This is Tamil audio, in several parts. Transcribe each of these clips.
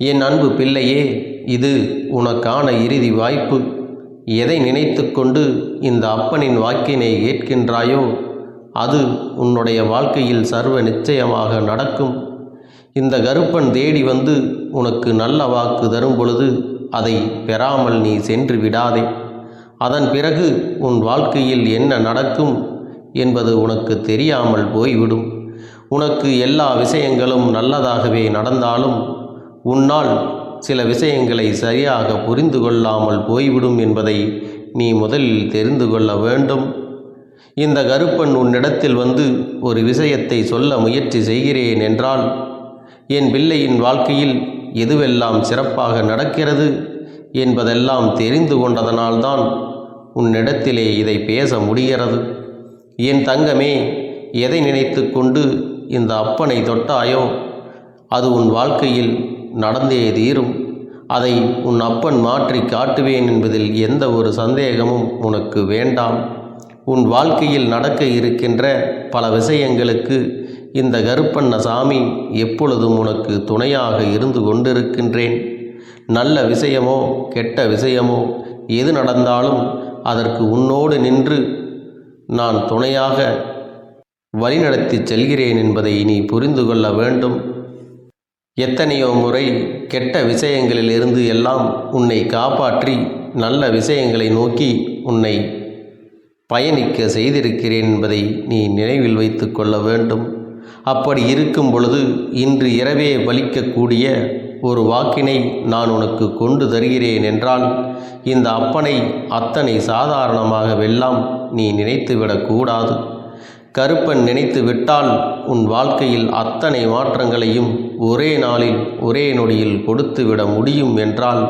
என் அன்பு பிள்ளையே இது உனக்கான இறுதி வாய்ப்பு. எதை நினைத்துக்கொண்டு இந்த அப்பனின் வாக்கினை ஏற்கின்றாயோ அது உன்னுடைய வாழ்க்கையில் சர்வ நிச்சயமாக நடக்கும். இந்த கருப்பன் தேடி வந்து உனக்கு நல்ல வாக்கு தரும் பொழுது அதை பெறாமல் நீ சென்று விடாதே. அதன் பிறகு உன் வாழ்க்கையில் என்ன நடக்கும் என்பது உனக்கு தெரியாமல் போய்விடும். உனக்கு எல்லா விஷயங்களும் நல்லதாகவே நடந்தாலும் உன்னால் சில விஷயங்களை சரியாக புரிந்து கொள்ளாமல் போய்விடும் என்பதை நீ முதலில் தெரிந்து கொள்ள வேண்டும். இந்த கருப்பன் உன்னிடத்தில் வந்து ஒரு விஷயத்தை சொல்ல முயற்சி செய்கிறேன் என்றால் என் பிள்ளையின் வாழ்க்கையில் எதுவெல்லாம் சிறப்பாக நடக்கிறது என்பதெல்லாம் தெரிந்து கொண்டதனால்தான் உன்னிடத்திலே இதை பேச முடிகிறது. என் தங்கமே எதை நினைத்து கொண்டு இந்த அப்பனை தொட்டாயோ? அது உன் வாழ்க்கையில் நடந்தே தீரும். அதை உன் அப்பன் மாற்றி காட்டுவேன் என்பதில் எந்த ஒரு சந்தேகமும் உனக்கு வேண்டாம். உன் வாழ்க்கையில் நடக்க இருக்கின்ற பல விஷயங்களுக்கு இந்த கருப்பண்ண சாமி எப்பொழுதும் உனக்கு துணையாக இருந்து கொண்டிருக்கின்றேன். நல்ல விஷயமோ கெட்ட விஷயமோ எது நடந்தாலும் அதற்கு உன்னோடு நின்று நான் துணையாக வழிநடத்தி செல்கிறேன் என்பதை நீ புரிந்து கொள்ள வேண்டும். எத்தனையோ முறை கெட்ட விஷயங்களிலிருந்து எல்லாம் உன்னை காப்பாற்றி நல்ல விஷயங்களை நோக்கி உன்னை பயணிக்க செய்திருக்கிறேன் என்பதை நீ நினைவில் வைத்து கொள்ள வேண்டும். அப்படி இருக்கும் பொழுது இன்று இரவே பலிக்கக்கூடிய ஒரு வாக்கினை நான் உனக்கு கொண்டு தருகிறேன் என்றால் இந்த அப்பனை அத்தனை சாதாரணமாக வெல்லாம் நீ நினைத்துவிடக்கூடாது கருப்பன் நினைத்து விட்டால் உன் வாழ்க்கையில் அத்தனை மாற்றங்களையும் ஒரே நாளில் ஒரே நொடியில் கொடுத்துவிட முடியும் என்றால்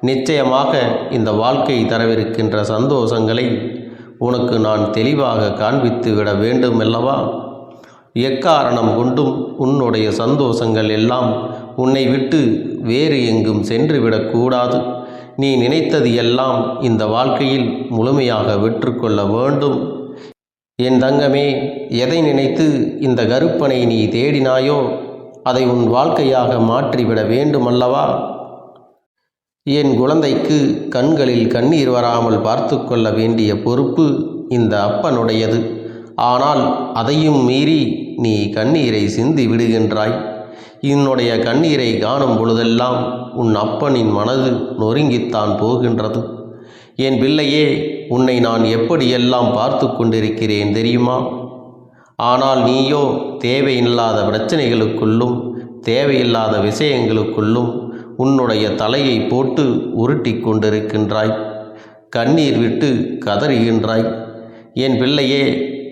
நிச்சயமாக இந்த வாழ்க்கை தரவிருக்கின்ற சந்தோஷங்களை உனக்கு நான் தெளிவாக காண்பித்து விட வேண்டும் அல்லவா எக்காரணம் கொண்டும் உன்னுடைய சந்தோஷங்கள் எல்லாம் உன்னை விட்டு வேறு எங்கும் சென்று விடக்கூடாது நீ நினைத்தது எல்லாம் இந்த வாழ்க்கையில் முழுமையாக வெற்றுக்கொள்ள வேண்டும். என் தங்கமே எதை நினைத்து இந்த கருப்பனை நீ தேடினாயோ அதை உன் வாழ்க்கையாக மாற்றிவிட வேண்டுமல்லவா? என் குழந்தைக்கு கண்களில் கண்ணீர் வராமல் பார்த்து கொள்ள வேண்டிய பொறுப்பு இந்த அப்பனுடையது. ஆனால் அதையும் மீறி நீ கண்ணீரை சிந்தி விடுகின்றாய் என்னுடைய கண்ணீரை காணும் பொழுதெல்லாம் உன் அப்பனின் மனது நொறுங்கித்தான் போகின்றது. என் பிள்ளையே உன்னை நான் எப்படியெல்லாம் பார்த்து கொண்டிருக்கிறேன் தெரியுமா? ஆனால் நீயோ தேவையில்லாத பிரச்சனைகளுக்குள்ளும் தேவையில்லாத விஷயங்களுக்குள்ளும் உன்னுடைய தலையை போட்டு உருட்டி கொண்டிருக்கின்றாய். கண்ணீர் விட்டு கதறுகின்றாய். என் பிள்ளையே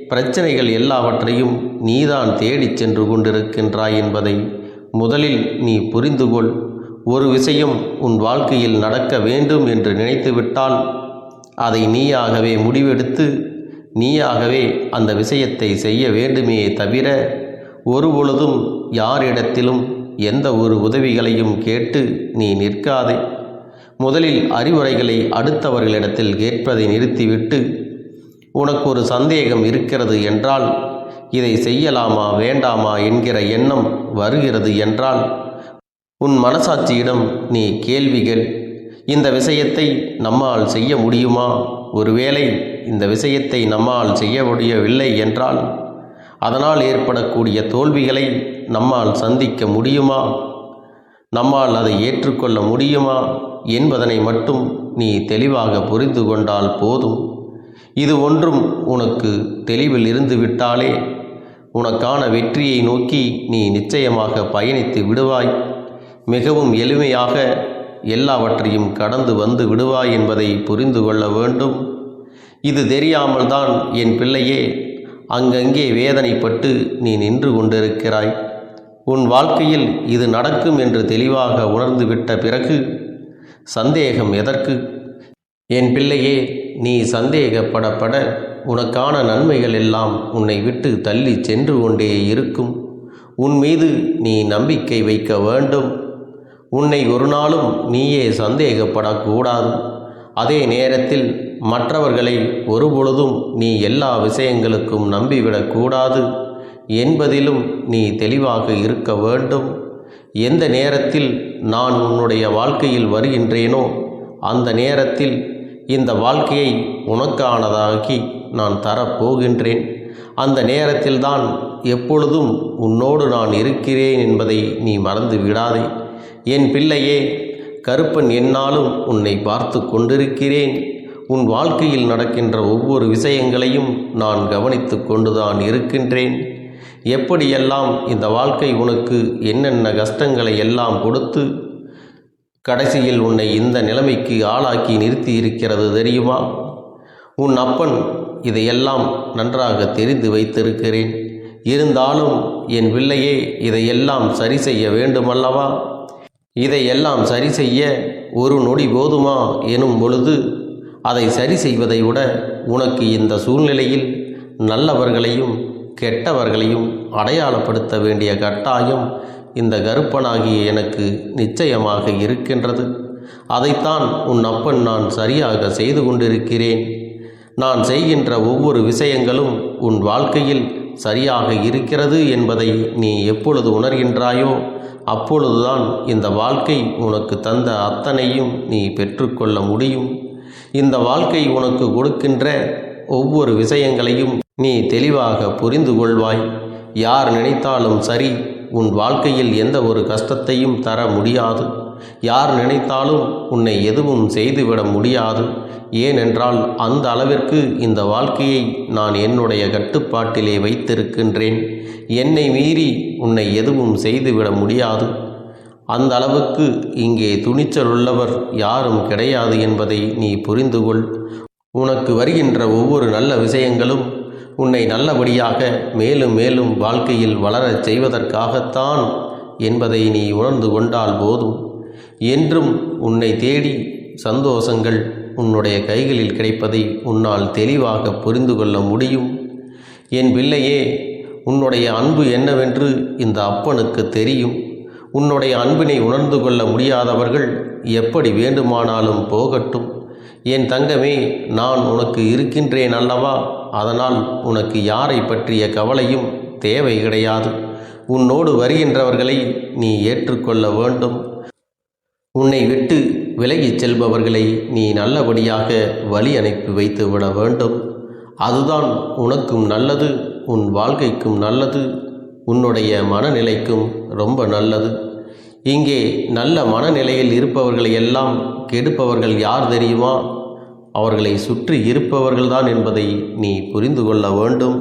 பிரச்சனைகள் எல்லாவற்றையும் நீதான் தேடிச் சென்று கொண்டிருக்கின்றாய் என்பதை முதலில் நீ புரிந்து கொள் ஒரு விஷயம் உன் வாழ்க்கையில் நடக்க வேண்டும் என்று நினைத்துவிட்டால் அதை நீயாகவே முடிவெடுத்து நீயாகவே அந்த விஷயத்தை செய்ய வேண்டுமே தவிர ஒருபொழுதும் யாரிடத்திலும் எந்த ஒரு உதவிகளையும் கேட்டு நீ நிற்காதே. முதலில் அறிவுரைகளை அடுத்தவர்களிடத்தில் கேட்பதை நிறுத்திவிட்டு உனக்கு ஒரு சந்தேகம் இருக்கிறது என்றால் இதை செய்யலாமா வேண்டாமா என்கிற எண்ணம் வருகிறது என்றால் உன் மனசாட்சியிடம் நீ கேள்விகள் இந்த விஷயத்தை நம்மால் செய்ய முடியுமா? ஒருவேளை இந்த விஷயத்தை நம்மால் செய்ய முடியவில்லை என்றால் அதனால் ஏற்படக்கூடிய தோல்விகளை நம்மால் சந்திக்க முடியுமா? நம்மால் அதை ஏற்றுக்கொள்ள முடியுமா? என்பதனை மட்டும் நீ தெளிவாக புரிந்து கொண்டால் போதும். இது ஒன்றும் உனக்கு தெளிவில் இருந்து விட்டாலே உனக்கான வெற்றியை நோக்கி நீ நிச்சயமாக பயணித்து விடுவாய். மிகவும் எளிமையாக எல்லாவற்றையும் கடந்து வந்து விடுவாய் என்பதை புரிந்து கொள்ள வேண்டும். இது தெரியாமல் தான் என் பிள்ளையே அங்கங்கே வேதனைப்பட்டு நீ நின்று கொண்டிருக்கிறாய். உன் வாழ்க்கையில் இது நடக்கும் என்று தெளிவாக உணர்ந்துவிட்ட பிறகு சந்தேகம் எதற்கு? என் பிள்ளையே நீ சந்தேகப்படப்பட உனக்கான நன்மைகள் எல்லாம் உன்னை விட்டு தள்ளி சென்று கொண்டே இருக்கும். உன் மீது நீ நம்பிக்கை வைக்க வேண்டும். உன்னை ஒரு நாளும் நீயே சந்தேகப்படக்கூடாது. அதே நேரத்தில் மற்றவர்களை ஒருபொழுதும் நீ எல்லா விஷயங்களுக்கும் நம்பிவிடக்கூடாது. என்பதிலும் நீ தெளிவாக இருக்க வேண்டும். எந்த நேரத்தில் நான் உன்னுடைய வாழ்க்கையில் வருகின்றேனோ அந்த நேரத்தில் இந்த வாழ்க்கையை உனக்கானதாகி நான் தரப்போகின்றேன். அந்த நேரத்தில்தான் எப்பொழுதும் உன்னோடு நான் இருக்கிறேன் என்பதை நீ மறந்து விடாதே என் பிள்ளையே கருப்பன் என்னாலும் உன்னை பார்த்து கொண்டிருக்கிறேன். உன் வாழ்க்கையில் நடக்கின்ற ஒவ்வொரு விஷயங்களையும் நான் கவனித்து கொண்டுதான் இருக்கின்றேன். எப்படியெல்லாம் இந்த வாழ்க்கை உனக்கு என்னென்ன கஷ்டங்களை எல்லாம் கொடுத்து கடைசியில் உன்னை இந்த நிலைமைக்கு ஆளாக்கி நிறுத்தி இருக்கிறது தெரியுமா? உன் அப்பன் இதையெல்லாம் நன்றாக தெரிந்து வைத்திருக்கிறேன். இருந்தாலும் என் பிள்ளையே இதையெல்லாம் சரி செய்ய வேண்டுமல்லவா? இதையெல்லாம் சரி செய்ய ஒரு நொடி போதுமா எனும் பொழுது அதை சரி செய்வதை விட உனக்கு இந்த சூழ்நிலையில் நல்லவர்களையும் கெட்டவர்களையும் அடையாளப்படுத்த வேண்டிய கட்டாயம் இந்த கருப்பனாகிய எனக்கு நிச்சயமாக இருக்கின்றது. அதைத்தான் உன் அப்பன் நான் சரியாக செய்து கொண்டிருக்கிறேன். நான் செய்கின்ற ஒவ்வொரு விஷயங்களும் உன் வாழ்க்கையில் சரியாக இருக்கிறது என்பதை நீ எப்பொழுது உணர்கின்றாயோ அப்பொழுதுதான் இந்த வாழ்க்கை உனக்கு தந்த அத்தனையும் நீ பெற்றுக்கொள்ள முடியும். இந்த வாழ்க்கை உனக்கு கொடுக்கின்ற ஒவ்வொரு விஷயங்களையும் நீ தெளிவாக புரிந்து கொள்வாய். யார் நினைத்தாலும் சரி உன் வாழ்க்கையில் எந்த ஒரு கஷ்டத்தையும் தர முடியாது. யார் நினைத்தாலும் உன்னை எதுவும் செய்துவிட முடியாது. ஏனென்றால் அந்த அளவிற்கு இந்த வாழ்க்கையை நான் என்னுடைய கட்டுப்பாட்டிலே வைத்திருக்கின்றேன். என்னை மீறி உன்னை எதுவும் செய்துவிட முடியாது. அந்த அளவுக்கு இங்கே துணிச்சல் உள்ளவர் யாரும் கிடையாது என்பதை நீ புரிந்து கொள் உனக்கு வருகின்ற ஒவ்வொரு நல்ல விஷயங்களும் உன்னை நல்லபடியாக மேலும் மேலும் வாழ்க்கையில் வளரச் செய்வதற்காகத்தான் என்பதை நீ உணர்ந்து கொண்டால் போதும். என்றும் உன்னை தேடி சந்தோஷங்கள் உன்னுடைய கைகளில் கிடைப்பதை உன்னால் தெளிவாக புரிந்து கொள்ள முடியும். என் பிள்ளையே உன்னுடைய அன்பு என்னவென்று இந்த அப்பனுக்கு தெரியும். உன்னுடைய அன்பினை உணர்ந்து கொள்ள முடியாதவர்கள் எப்படி வேண்டுமானாலும் போகட்டும். என் தங்கமே நான் உனக்கு இருக்கின்றேன் அல்லவா? அதனால் உனக்கு யாரை பற்றிய கவலையும் தேவை கிடையாது. உன்னோடு வருகின்றவர்களை நீ ஏற்றுக்கொள்ள வேண்டும். உன்னை விட்டு விலகிச் செல்பவர்களை நீ நல்லபடியாக வழி அனுப்பி வைத்து விட வேண்டும். அதுதான் உனக்கும் நல்லது உன் வாழ்க்கைக்கும் நல்லது உன்னுடைய மனநிலைக்கும் ரொம்ப நல்லது. இங்கே நல்ல மனநிலையில் இருப்பவர்களை எல்லாம் கெடுப்பவர்கள் யார் தெரியுமா? அவர்களை சுற்றி இருப்பவர்கள்தான் என்பதை நீ புரிந்து கொள்ள வேண்டும்.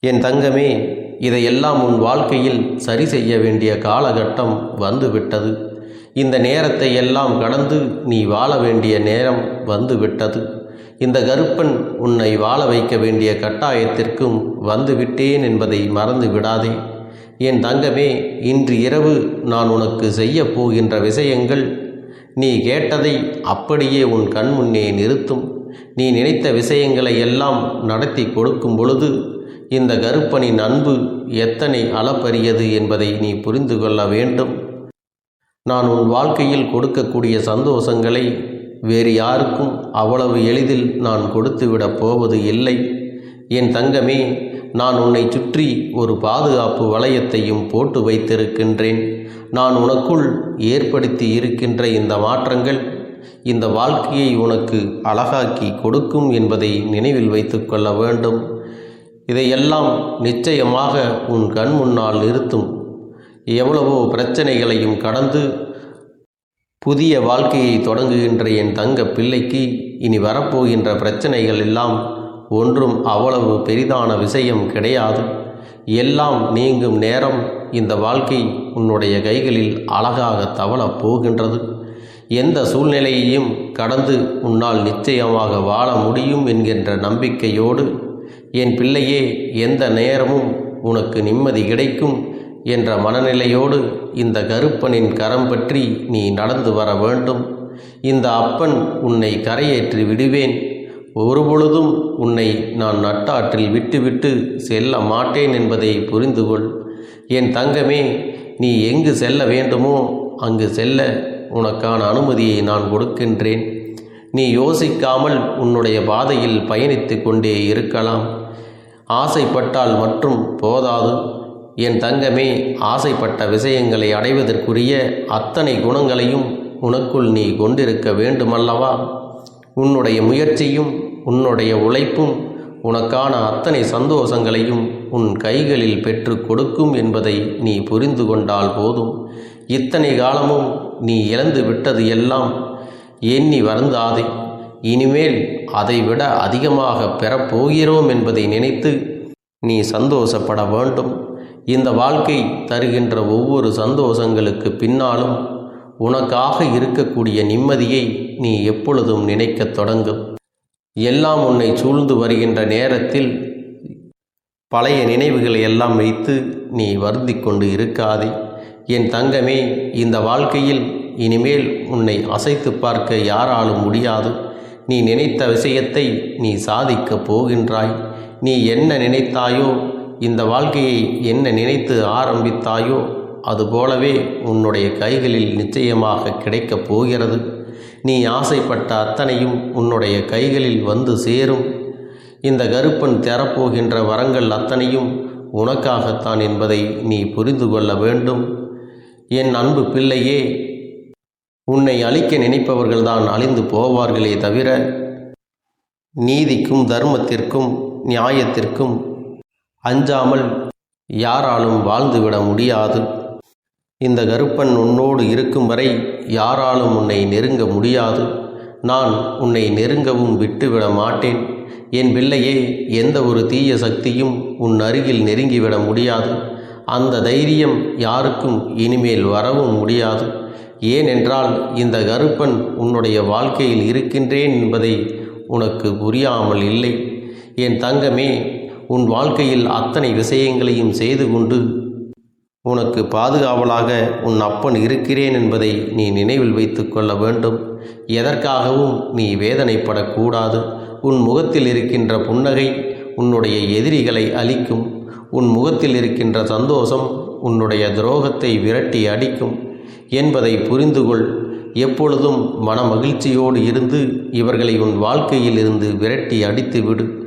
என் தங்கமே இதையெல்லாம் உன் வாழ்க்கையில் சரி செய்ய வேண்டிய காலகட்டம் வந்துவிட்டது. இந்த நேரத்தை எல்லாம் கடந்து நீ வாழ வேண்டிய நேரம் வந்துவிட்டது இந்த கருப்பன் உன்னை வாழ வைக்க வேண்டிய கட்டாயத்திற்கும் வந்துவிட்டேன் என்பதை மறந்து விடாதே. என் தங்கமே இன்று இரவு நான் உனக்கு செய்யப் போகின்ற விஷயங்கள் நீ கேட்டதை அப்படியே உன் கண் முன்னே நிறுத்தும். நீ நினைத்த விஷயங்களை எல்லாம் நடத்தி கொடுக்கும் பொழுது இந்த கருப்பனின் அன்பு எத்தனை அளப்பரியது என்பதை நீ புரிந்து கொள்ள வேண்டும். நான் உன் வாழ்க்கையில் கொடுக்கக்கூடிய சந்தோஷங்களை வேறு யாருக்கும் அவ்வளவு எளிதில் நான் கொடுத்துவிடப் போவது இல்லை. என் தங்கமே நான் உன்னை சுற்றி ஒரு பாதுகாப்பு வளையத்தையும் போட்டு வைத்திருக்கின்றேன். நான் உனக்குள் ஏற்படுத்தி இருக்கின்ற இந்த மாற்றங்கள் இந்த வாழ்க்கையை உனக்கு அழகாக்கி கொடுக்கும் என்பதை நினைவில் வைத்துக்கொள்ள வேண்டும். இதையெல்லாம் நிச்சயமாக உன் கண் முன்னால் நிறுத்தும். எவ்வளவோ பிரச்சனைகளையும் கடந்து புதிய வாழ்க்கையை தொடங்குகின்ற என் தங்க பிள்ளைக்கு இனி வரப்போகின்ற பிரச்சனைகள் எல்லாம் ஒன்றும் அவ்வளவு பெரிதான விஷயம் கிடையாது. எல்லாம் நீங்கும் நேரம் இந்த வாழ்க்கை உன்னுடைய கைகளில் அழகாக தவளப் போகின்றது. எந்த சூழ்நிலையையும் கடந்து உன்னால் நிச்சயமாக வாழ முடியும் என்கின்ற நம்பிக்கையோடு என் பிள்ளையே எந்த நேரமும் உனக்கு நிம்மதி கிடைக்கும். என்ற மனநிலையோடு இந்த கருப்பனின் கரம் பற்றி நீ நடந்து வர வேண்டும். இந்த அப்பன் உன்னை கரையேற்றி விடுவேன். ஒருபொழுதும் உன்னை நான் நட்டாற்றில் விட்டுவிட்டு செல்ல மாட்டேன் என்பதை புரிந்து கொள் என் தங்கமே நீ எங்கு செல்ல வேண்டுமோ அங்கு செல்ல உனக்கான அனுமதியை நான் கொடுக்கின்றேன். நீ யோசிக்காமல் உன்னுடைய பாதையில் பயணித்து கொண்டே இருக்கலாம். ஆசைப்பட்டால் மற்றும் போதாது. என் தங்கமே ஆசைப்பட்ட விஷயங்களை அடைவதற்குரிய அத்தனை குணங்களையும் உனக்குள் நீ கொண்டிருக்க வேண்டுமல்லவா? உன்னுடைய முயற்சியும் உன்னுடைய உழைப்பும் உனக்கான அத்தனை சந்தோஷங்களையும் உன் கைகளில் பெற்று கொடுக்கும் என்பதை நீ புரிந்து கொண்டால் போதும். இத்தனை காலமும் நீ இழந்து விட்டது எல்லாம் எண்ணி வருந்தாதே. இனிமேல் அதைவிட அதிகமாக பெறப்போகிறோம் என்பதை நினைத்து நீ சந்தோஷப்பட வேண்டும். இந்த வாழ்க்கை தருகின்ற ஒவ்வொரு சந்தோஷங்களுக்கு பின்னாலும் உனக்காக இருக்கக்கூடிய நிம்மதியை நீ எப்பொழுதும் நினைக்கத் தொடங்கும். எல்லாம் உன்னை சூழ்ந்து வருகின்ற நேரத்தில் பழைய நினைவுகளை எல்லாம் வைத்து நீ வருந்தி கொண்டு இருக்காதே. என் தங்கமே இந்த வாழ்க்கையில் இனிமேல் உன்னை அசைத்து பார்க்க யாராலும் முடியாது. நீ நினைத்த விஷயத்தை நீ சாதிக்கப் போகின்றாய். நீ என்ன நினைத்தாயோ இந்த வாழ்க்கையை என்ன நினைத்து ஆரம்பித்தாயோ அதுபோலவே உன்னுடைய கைகளில் நிச்சயமாக கிடைக்கப் போகிறது. நீ ஆசைப்பட்ட அத்தனையும் உன்னுடைய கைகளில் வந்து சேரும். இந்த கருப்பன் தரப்போகின்ற வரங்கள் அத்தனையும் உனக்காகத்தான் என்பதை நீ புரிந்து கொள்ள வேண்டும். என் அன்பு பிள்ளையே உன்னை அழிக்க நினைப்பவர்கள்தான் அழிந்து போவார்களே தவிர நீதிக்கும் தர்மத்திற்கும் நியாயத்திற்கும் அஞ்சாமல் யாராலும் வாழ்ந்துவிட முடியாது. இந்த கருப்பன் உன்னோடு இருக்கும் வரை யாராலும் உன்னை நெருங்க முடியாது. நான் உன்னை நெருங்கவும் விட்டுவிட மாட்டேன். என் பிள்ளையே எந்த ஒரு தீய சக்தியும் உன் அருகில் நெருங்கிவிட முடியாது. அந்த தைரியம் யாருக்கும் இனிமேல் வரவும் முடியாது. ஏனென்றால் இந்த கருப்பன் உன்னுடைய வாழ்க்கையில் இருக்கின்றேன் என்பதை உனக்கு புரியாமல் இல்லை. என் தங்கமே உன் வாழ்க்கையில் அத்தனை விஷயங்களையும் செய்து கொண்டு உனக்கு பாதுகாவலாக உன் அப்பன் இருக்கிறேன் என்பதை நீ நினைவில் வைத்து கொள்ள வேண்டும். எதற்காகவும் நீ வேதனைப்படக்கூடாது. உன் முகத்தில் இருக்கின்ற புன்னகை உன்னுடைய எதிரிகளை அழிக்கும். உன் முகத்தில் இருக்கின்ற சந்தோஷம் உன்னுடைய துரோகத்தை விரட்டி அடிக்கும். என்பதை புரிந்து கொள் எப்பொழுதும் மன மகிழ்ச்சியோடு இருந்து இவர்களை உன் வாழ்க்கையில் இருந்து விரட்டி அடித்து விடு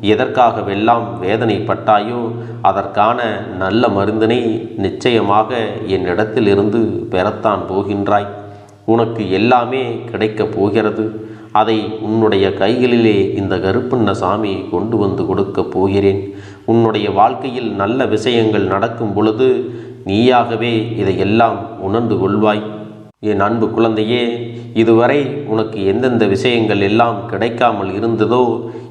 எதற்காகவெல்லாம் வேதனைப்பட்டாயோ அதற்கான நல்ல மருந்தினை நிச்சயமாக என்னிடத்திலிருந்து பெறத்தான் போகின்றாய். உனக்கு எல்லாமே கிடைக்கப் போகிறது. அதை உன்னுடைய கைகளிலே இந்த கருப்பண்ண சாமி கொண்டு வந்து கொடுக்கப் போகிறேன். உன்னுடைய வாழ்க்கையில் நல்ல விஷயங்கள் நடக்கும் பொழுது நீயாகவே இதையெல்லாம் உணர்ந்து கொள்வாய். என் அன்பு குழந்தையே இதுவரை உனக்கு எந்தெந்த விஷயங்கள் எல்லாம் கிடைக்காமல் இருந்ததோ